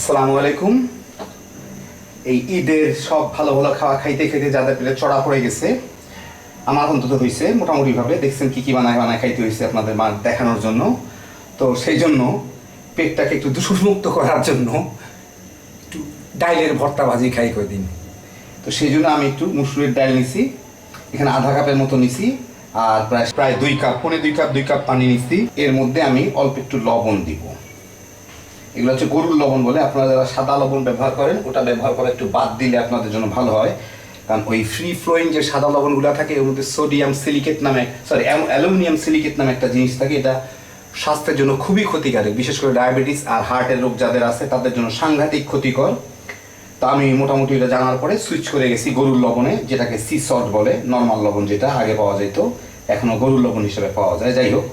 আসসালামু আলাইকুম। এই ঈদের সব ভালো ভালো খাওয়া খাইতে খাইতে যাদের পেলে চড়া পড়ে গেছে। আমার অন্তত হয়েছে মোটামুটিভাবে দেখছেন কি কি বানায় বানায় খাইতে হয়েছে আপনাদের মা দেখানোর জন্য। তো সেই জন্য পেটটাকে একটু দূষণমুক্ত করার জন্য একটু ডাইলের ভর্তা ভাজি খাই কদিন তো সেই জন্য আমি একটু মুসুরের ডাল নিছি, এখানে আধা কাপের মতো নিছি, আর প্রায় প্রায় দুই কাপ, পনে দুই কাপ দুই কাপ পানি নিছি। এর মধ্যে আমি অল্প একটু লবণ দিব। এগুলো হচ্ছে গরুর লবণ বলে। আপনারা যারা সাদা লবণ ব্যবহার করেন, ওটা ব্যবহার করে একটু বাদ দিলে আপনাদের জন্য ভালো হয়। কারণ ওই ফ্রি ফ্লোয়িং যে সাদা লবণগুলো থাকে, এর মধ্যে সোডিয়াম সিলিকেট নামে সরি অ্যালুমিনিয়াম সিলিকেট নামে একটা জিনিস থাকে, এটা স্বাস্থ্যের জন্য খুবই ক্ষতিকারক। বিশেষ করে ডায়াবেটিস আর হার্টের রোগ যাদের আছে, তাদের জন্য সাংঘাতিক ক্ষতিকর। তা আমি মোটামুটি এটা জানার পরে সুইচ করে গেছি গরুর লবণে, যেটাকে সি সল্ট বলে নর্মাল লবণ যেটা আগে পাওয়া যেত এখনও গরুর লবণ হিসেবে পাওয়া যায়। যাই হোক,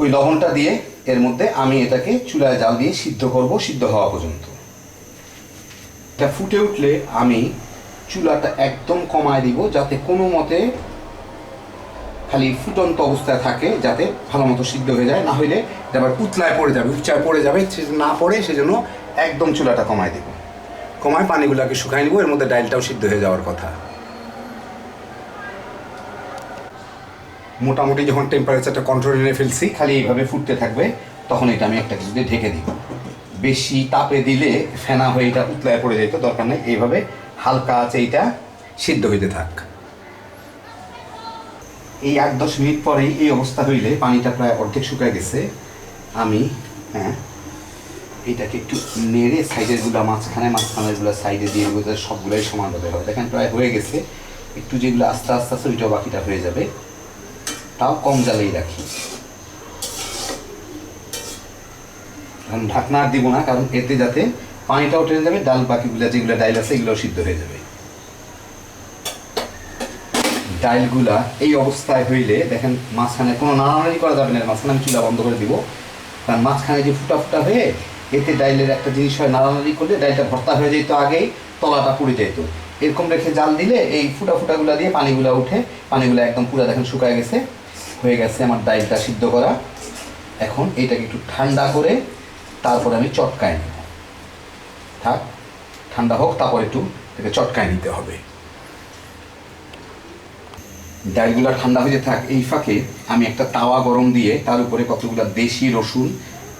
ওই লবণটা দিয়ে এর মধ্যে আমি এটাকে চুলায় জাল দিয়ে সিদ্ধ করব, সিদ্ধ হওয়া পর্যন্ত। এটা ফুটে উঠলে আমি চুলাটা একদম কমায় দিব, যাতে কোনো মতে খালি ফুটন্ত অবস্থায় থাকে, যাতে ভালো মতো সিদ্ধ হয়ে যায়। না এটা আবার পুতলায় পড়ে যাবে উচ্চায় পড়ে যাবে, সে না পড়ে সেজন্য একদম চুলাটা কমায় দেব। কমায় পানিগুলোকে শুকাই নিব, এর মধ্যে ডালটাও সিদ্ধ হয়ে যাওয়ার কথা। মোটামুটি যখন টেম্পারেচারটা কন্ট্রোল এনে ফেলছি, খালি এইভাবে ফুটতে থাকবে, তখন এটা আমি একটা কিছু দিয়ে ঢেকে দিব। বেশি তাপে দিলে ফেনা হয়ে এটা উতলায় পড়ে যেত দরকার নেই, এইভাবে হালকা আছে এইটা সিদ্ধ হইতে থাক। এই আট দশ মিনিট পরেই এই অবস্থা হইলে পানিটা প্রায় অর্ধেক শুকায় গেছে। আমি হ্যাঁ এটাকে একটু নেড়ে সাইডেরগুলা মাঝখানে, মাঝখানেরগুলা সাইডে দিয়ে সবগুলোই সমানভাবে হবে দেখেন, প্রায় হয়ে গেছে। একটু যেগুলো আস্তে আস্তে আস্তে ওইটাও বাকিটা হয়ে যাবে। তাও কম জালেই রাখি। এখন ঢাকনা আর দিব না, কারণ এতে যাতে পানিটাও টেনে যাবে, ডাল বাকিগুলো যেগুলো ডাইল আছে এগুলো সিদ্ধ হয়ে যাবে। ডাইলগুলা এই অবস্থায় হইলে দেখেন মাঝখানে কোনো নাড়ানাড়ি করা যাবে না, মাঝখানে আমি চুলা বন্ধ করে দিব। কারণ মাঝখানে যে ফুটা ফুটা হয়ে এতে ডাইলের একটা জিনিস হয়, নাড়ানাড়ি করলে ডাইলটা ভর্তা হয়ে যেত আগেই, তলাটা পুড়ে যেত। এরকম রেখে জাল দিলে এই ফুটা ফুটাগুলা দিয়ে পানিগুলা উঠে, পানিগুলো একদম পুরা দেখেন শুকায় গেছে। হয়ে গেছে আমার ডাইলটা সিদ্ধ করা। এখন এটাকে একটু ঠান্ডা করে তারপরে আমি চটকায় নেব। থাক, ঠান্ডা হোক, তারপর একটু এটাকে চটকায় নিতে হবে। ডালগুলো ঠান্ডা হয়ে থাক, এই ফাঁকে আমি একটা তাওয়া গরম দিয়ে তার উপরে কতগুলো দেশি রসুন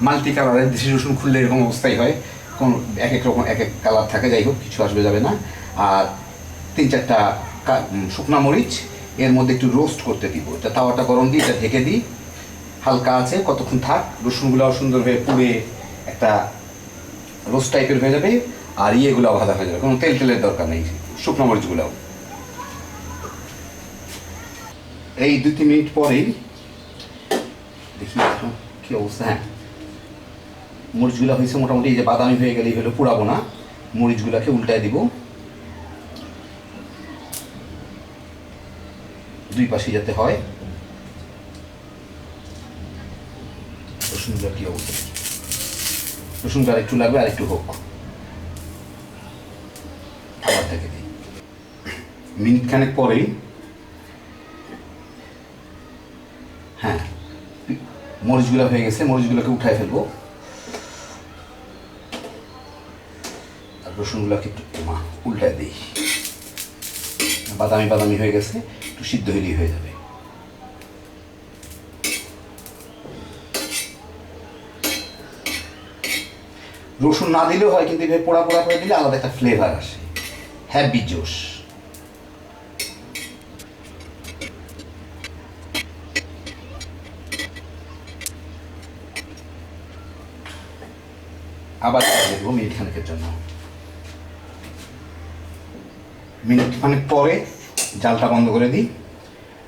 মাল্টি কালারের দেশি রসুন খুললে এরকম অবস্থাই হয়। কোন এক এক রকম, এক এক কালার থাকে, যাই হোক, কিছু আসবে যাবে না। আর তিন চারটা শুকনা মরিচ এর মধ্যে একটু রোস্ট করতে দিব। এটা তাওয়াটা গরম দিই এটা ঢেকে দিই। হালকা আছে, কতক্ষণ থাক, রসুনগুলোও সুন্দর হয়ে পুড়ে একটা রোস্ট টাইপের হয়ে যাবে, আর ইয়েগুলো ভাজা হয়ে যাবে। কোনো তেল তেলের দরকার নেই, শুকনো মরিচগুলোও। এই দু তিন মিনিট পরেই দেখি কি অবস্থা। হ্যাঁ মরিচগুলো হয়েছে মোটামুটি, এই যে বাদামি হয়ে গেলেই হলো পুড়াবো না। মরিচগুলোকে উল্টায় দিব। দুই পাশে যাতে হয়। রসুনগুলো কি অবস্থা? রসুনটা আর একটু লাগবে আর একটু হোক। আবার থেকে দিই। মিনিট খানেক পরেই হ্যাঁ মরিচগুলো হয়ে গেছে, মরিচগুলোকে উঠায় ফেলব। আর রসুনগুলোকে একটু উল্টায় দিই। বাদামি বাদামি হয়ে গেছে। একটু সিদ্ধ হলেই হয়ে যাবে। রসুন না দিলেও হয়, কিন্তু এভাবে পোড়া পোড়া করে দিলে আলাদা একটা ফ্লেভার আসে। হ্যাপি জোশ আবার দেবো মিনিট খানেকের জন্য। মিনিট খানেক পরে জালটা বন্ধ করে দিই,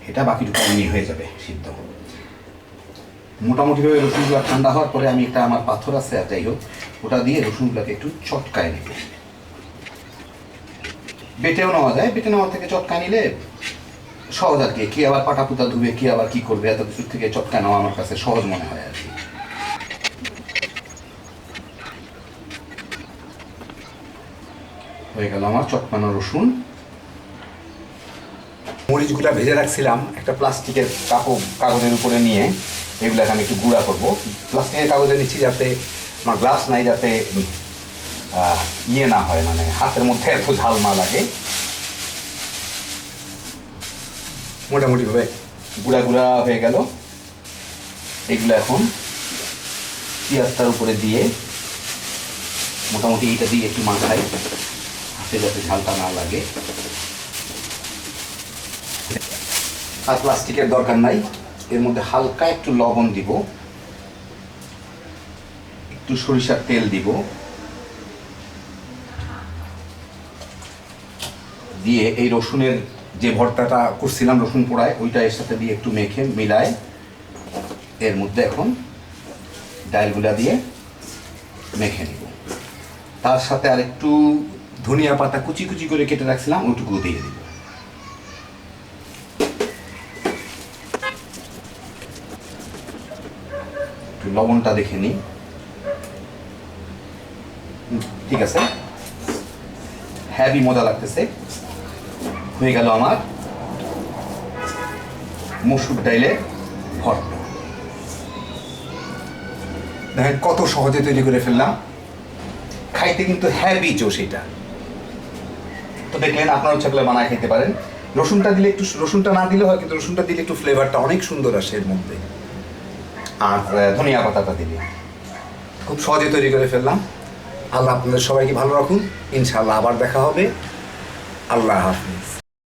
এটা বাকিটুকু এমনি হয়ে যাবে, সিদ্ধ। মোটামুটিভাবে রসুনগুলো ঠান্ডা হওয়ার পরে আমি একটা আমার পাথর আছে, আর যাই হোক, ওটা দিয়ে রসুনগুলোকে একটু চটকায় নেব। বেটেও নেওয়া যায়, বেটে নেওয়ার থেকে চটকায় নিলে সহজ আর কি আবার পাটা পুতা ধুবে, কি আবার কি করবে, এত কিছুর থেকে চটকায় নেওয়া আমার কাছে সহজ মনে হয় আর কি। হয়ে গেল আমার চটকানো রসুন। মরিচগুলো ভেজে রাখছিলাম একটা প্লাস্টিকের কাপড় কাগজের উপরে নিয়ে। এগুলোকে আমি একটু গুঁড়া করব। প্লাস্টিকের কাগজে নিচ্ছি যাতে আমার গ্লাস নাই, যাতে ইয়ে না হয় মানে হাতের মধ্যে এত ঝাল না লাগে। মোটামুটিভাবে গুঁড়া গুঁড়া হয়ে গেল। এগুলো এখন পেঁয়াজটার উপরে দিয়ে মোটামুটি এটা দিয়ে একটু মাখাই হাতে যাতে ঝালটা না লাগে। আর প্লাস্টিকের দরকার নাই। এর মধ্যে হালকা একটু লবণ দিব। একটু সরিষার তেল দিব। দিয়ে এই রসুনের যে ভর্তাটা করছিলাম রসুন পোড়ায়, ওইটা এর সাথে দিয়ে একটু মেখে মিলায়, এর মধ্যে এখন ডালগুলা দিয়ে মেখে নিব। তার সাথে আর একটু ধনিয়া পাতা কুচি কুচি করে কেটে রাখছিলাম ওইটুকু দিয়ে দিব। লবণটা দেখে নিই। ঠিক আছে? হ্যাভি মজা লাগতেছে। হয়ে গেল আমার মসুর ডাইলে ভর্তা। দেখেন কত সহজে তৈরি করে ফেললাম। খাইতে কিন্তু হ্যাভি জোশ এটা। তো দেখলেন আপনারা ইচ্ছা বানায় খেতে পারেন। রসুনটা দিলে একটু, রসুনটা না দিলে হয়, কিন্তু রসুনটা দিলে একটু ফ্লেভারটা অনেক সুন্দর আসে এর মধ্যে। আর ধনিয়া পাতাটা দিবি। খুব সহজে তৈরি করে ফেললাম। আল্লাহ আপনাদের সবাইকে ভালো রাখুন। ইনশাআল্লাহ আবার দেখা হবে। আল্লাহ হাফিজ।